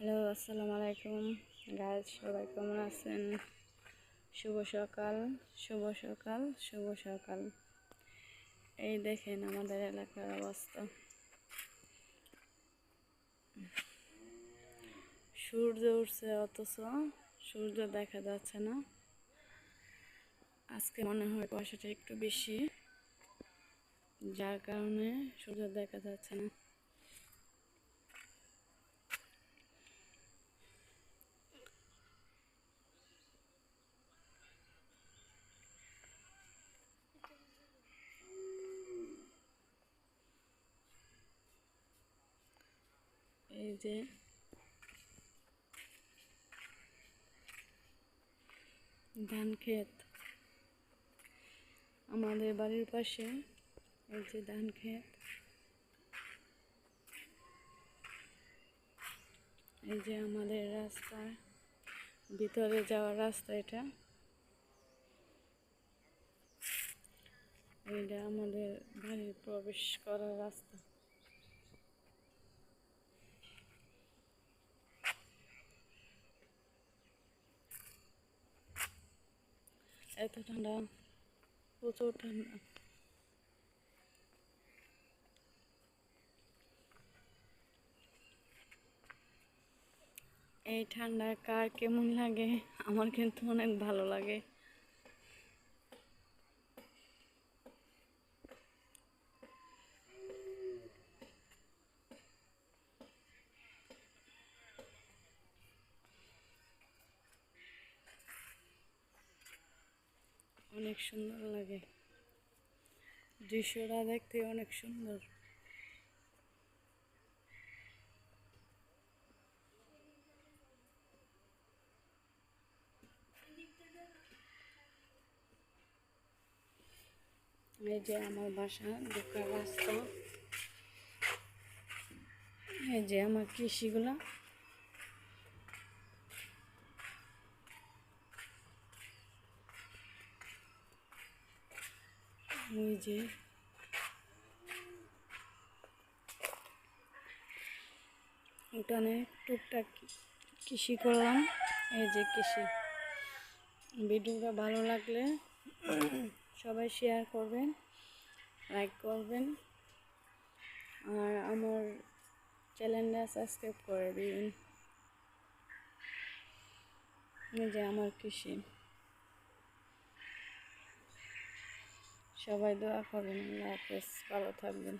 Hello, আসসালামু আলাইকুম। গাছ সবাই কেমন আছেন? শুভ সকাল শুভ সকাল শুভ সকাল। এই দেখেন আমাদের এলাকার অবস্থা। সূর্য উঠছে অথচ, সূর্য দেখা যাচ্ছে না। আজকে মনে হয় কুয়াশাটা একটু বেশি, যার কারণে সূর্য দেখা যাচ্ছে না। এই যে। ধান ক্ষেত। আমাদের বাড়ির পাশে এই যে ধান ক্ষেত। এই যে আমাদের রাস্তা, ভিতরে যাওয়ার রাস্তা এটা। এইটা আমাদের বাড়ির প্রবেশ করার রাস্তা। এত ঠান্ডা প্রচুর ঠান্ডা। এই ঠান্ডা কার কেমন লাগে? আমার কিন্তু অনেক ভালো লাগে। অনেক সুন্দর লাগে। দৃশ্যটা দেখতে অনেক সুন্দর। এই যে আমার বাসা ঢোকার রাস্তা। এই যে আমার কৃষিগুলা। ওই যে। উঠানে টুকটাক কৃষি করলাম। এই যে কৃষি। ভিডিওটা ভালো লাগলে সবাই শেয়ার করবেন লাইক করবেন, আর আমার চ্যানেলটা সাবস্ক্রাইব করে দিবেন এই যে আমার কৃষি। সবাই দোয়া করবেন আল্লাহ হাফেজ। ভালো থাকবেন।